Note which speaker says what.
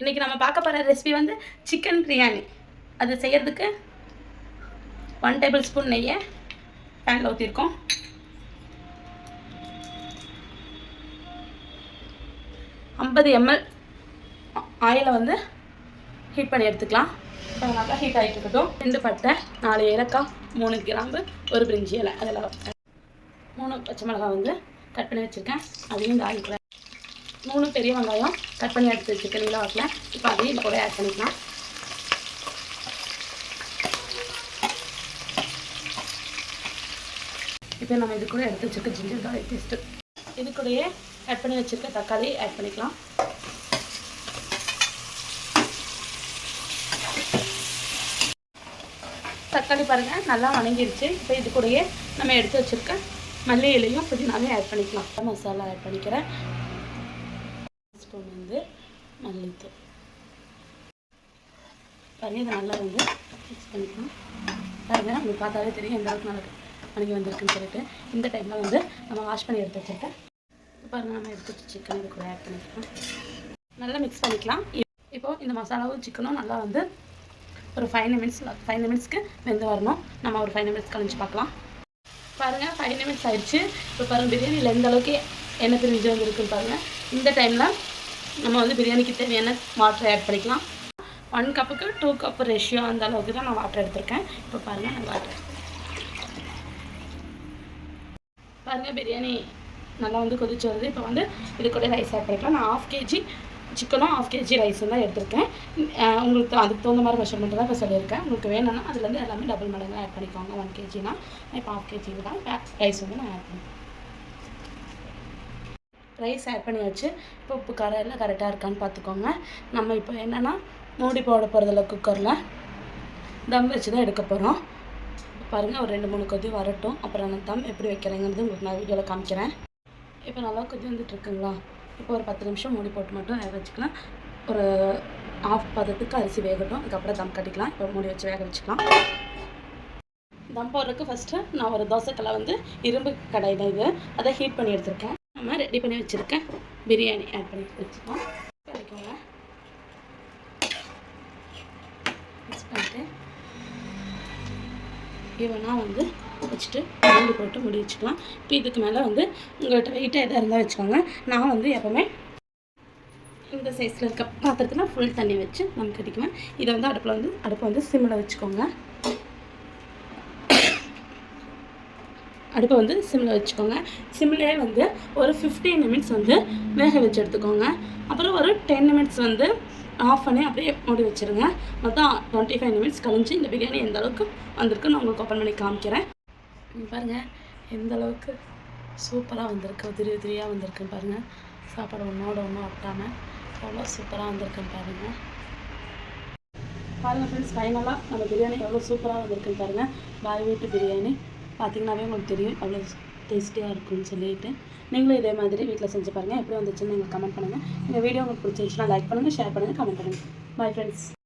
Speaker 1: இன்றைக்கி நம்ம பார்க்க போகிற ரெசிபி வந்து சிக்கன் பிரியாணி அது செய்கிறதுக்கு ஒன் டேபிள் ஸ்பூன் நெய்யை பேனில் ஊற்றிருக்கோம் ஐம்பது எம்எல் ஆயிலை வந்து ஹீட் பண்ணி எடுத்துக்கலாம். இப்போ நல்லா ஹீட் ஆகிட்டு இருக்கட்டும். ரெண்டு பட்டை நாலு ஏலக்காய் மூணு கிராம்பு ஒரு பிரிஞ்சி இலை. அதில் மூணு பச்சை மிளகாய் வந்து கட் பண்ணி வச்சுருக்கேன். அதையும் இந்த ஆயிலுக்குள்ள மூணு பெரிய வெங்காயம் கட் பண்ணி எடுத்து வச்சுருக்கேன். நீல வாக்கில் இப்போ அதையும் இது கூட ஆட் பண்ணிக்கலாம். இப்போ நம்ம இது கூட எடுத்து வச்சுருக்க ஜிஞ்சர் கார்லிக் பேஸ்ட்டு இது கூடயே கட் பண்ணி வச்சுருக்க தக்காளி ஆட் பண்ணிக்கலாம். தக்காளி பாருங்கள் நல்லா வணங்கிருச்சு. இப்போ இது கூடயே நம்ம எடுத்து வச்சுருக்க மல்லி இலையும் புதினாவே ஆட் பண்ணிக்கலாம். மசாலா ஆட் பண்ணிக்கிறேன். ஸ்பூன் வந்து மல்லித்தூள். பாருங்க இதை நல்லா வந்து மிக்ஸ் பண்ணிக்கலாம் பாருங்க உங்களுக்கு பார்த்தாலே தெரியும் எந்த அளவுக்கு நல்லா வணங்கி வந்திருக்குன்னு சொல்லிட்டு. இந்த டைமில் வந்து நம்ம வாஷ் பண்ணி எடுத்து வச்சுருக்கேன் பாருங்க நம்ம எடுத்து சிக்கன் இது கூட ஆட் பண்ணிக்கலாம். நல்லா மிக்ஸ் பண்ணிக்கலாம். இப்போது இந்த மசாலாவும் சிக்கனும் நல்லா வந்து ஒரு ஃபைவ் நிமிட்ஸ் ஃபைவ் நிமிட்ஸ்க்கு வெந்து வரணும். நம்ம ஒரு ஃபைவ் நிமிட்ஸ் கழிச்சு பார்க்கலாம். பாருங்கள் ஃபைவ் நிமிட்ஸ் ஆயிடுச்சு. இப்போ பாருங்கள் பிரியாணியில் எந்த அளவுக்கு எண்ணெய் பிரிஞ்சு வந்துருக்குன்னு பாருங்கள் இந்த டைமில் நம்ம வந்து பிரியாணிக்கு தேவையான வாட்டர் ஆட் பண்ணிக்கலாம். ஒன் கப்புக்கு டூ கப்பு ரேஷியோ அந்த அளவுக்கு தான் நான் வாட்டர் எடுத்திருக்கேன். இப்போ பாருங்கள் நான் வாட்டர் பாருங்கள் பிரியாணி நல்லா வந்து கொதிச்சு வருது. இப்போ வந்து இது கூட ரைஸ் ஆட் பண்ணிக்கலாம். நான் ஆஃப் கேஜி சிக்கனும் ஆஃப் கேஜி ரைஸும் தான் எடுத்திருக்கேன். உங்களுக்கு அதுக்கு தகுந்த மாதிரி மெஷர்மெண்ட் தான் இப்போ சொல்லியிருக்கேன். உங்களுக்கு வேணும்னா அதுலேருந்து எல்லாமே டபுள் மடங்கு ஆட் பண்ணிக்கோங்க. ஒன் கேஜினா இப்போ ஆஃப் கேஜி தான் ரைஸ் வந்து நான் ஆட் பண்ணுவேன் ரைஸ் ஆட் பண்ணியாச்சு. இப்போ உப்பு காரம் எல்லாம் கரெக்டாக இருக்கான்னு பார்த்துக்கோங்க நம்ம இப்போ என்னென்னா மூடி போட போகிறதில்ல குக்கரில் தம் வச்சு தான் எடுக்க போகிறோம் பாருங்கள் ஒரு ரெண்டு மூணு கொதி வரட்டும். அப்புறம் நான் தம் எப்படி வைக்கிறேங்கிறது உங்களுக்கு நான் வீடியோவில் காமிக்கிறேன். இப்போ நல்லா கொதி வந்துட்டு இருக்குங்களா? இப்போ ஒரு பத்து நிமிஷம் மூடி போட்டு மட்டும் வேக வச்சுக்கலாம். ஒரு ஆஃப் பதத்துக்கு அரிசி வேகட்டும். அதுக்கப்புறம் தம் கட்டிக்கலாம். இப்போ மூடி வச்சு வேக வச்சுக்கலாம். தம் போடுறதுக்கு ஃபஸ்ட்டு நான் ஒரு தோசைக்கெல்லாம் வந்து இரும்பு கடையில் தான் இது. அதை ஹீட் பண்ணி எடுத்திருக்கேன். நம்ம ரெடி பண்ணி வச்சுருக்கேன். பிரியாணி ஆட் பண்ணி வச்சுக்கலாம் பண்ணிக்கோங்க மிக்ஸ் பண்ணிட்டு ஈவனாக வந்து வச்சுட்டு மூடி போட்டு முடி வச்சுக்கலாம். இப்போ இதுக்கு மேலே வந்து உங்கள்கிட்ட வெயிட்டாக எதாக இருந்தால் வச்சுக்கோங்க. நான் வந்து எப்போவுமே இந்த சைஸில் இருக்க பாத்திரத்தில் ஃபுல் தண்ணி வச்சு நம்ம கட்டிக்குவேன். இதை வந்து அடுப்பில் வந்து அடுப்பை வந்து சிம்மில் வச்சுக்கோங்க. அடுப்பை வந்து சிம்மில் வச்சுக்கோங்க. சிம்லேயே வந்து ஒரு ஃபிஃப்டீன் நிமிட்ஸ் வந்து வேக வச்சு எடுத்துக்கோங்க. அப்புறம் ஒரு டென் நிமிட்ஸ் வந்து ஆஃப் பண்ணி அப்படியே மூடி வச்சுருங்க. மொத்தம் டுவெண்ட்டி ஃபைவ் நிமிட்ஸ் கழிஞ்சு இந்த பிரியாணி எந்த அளவுக்கு வந்திருக்குன்னு நான் உங்களுக்கு ஓப்பன் பண்ணி காமிக்கிறேன். பாருங்கள் எந்த அளவுக்கு சூப்பராக வந்திருக்கு உதிரி உதிரியாக வந்திருக்குன்னு பாருங்கள் சாப்பாடு ஒன்றோட ஒன்றும் ஒட்டாமல் எவ்வளோ சூப்பராக வந்திருக்குன்னு பாருங்கள் பாருங்கள் ஃப்ரெண்ட்ஸ் ஃபைனலாக நம்ம பிரியாணி எவ்வளோ சூப்பராக வந்திருக்குன்னு பாருங்கள் பாய் வீட்டு பிரியாணி. பார்த்தீங்கன்னாவே உங்களுக்கு தெரியும் அவ்வளோ டேஸ்டியாக இருக்கும்னு சொல்லிட்டு. நீங்களும் இதே மாதிரி வீட்டில் செஞ்சு பாருங்கள் எப்படி வந்துச்சுன்னு நீங்கள் கமெண்ட் பண்ணுங்கள் இந்த வீடியோ உங்களுக்கு பிடிச்சிருந்துச்சுன்னா லைக் பண்ணுங்கள் ஷேர் பண்ணுங்கள் கமெண்ட் பண்ணுங்கள் பாய் ஃப்ரெண்ட்ஸ்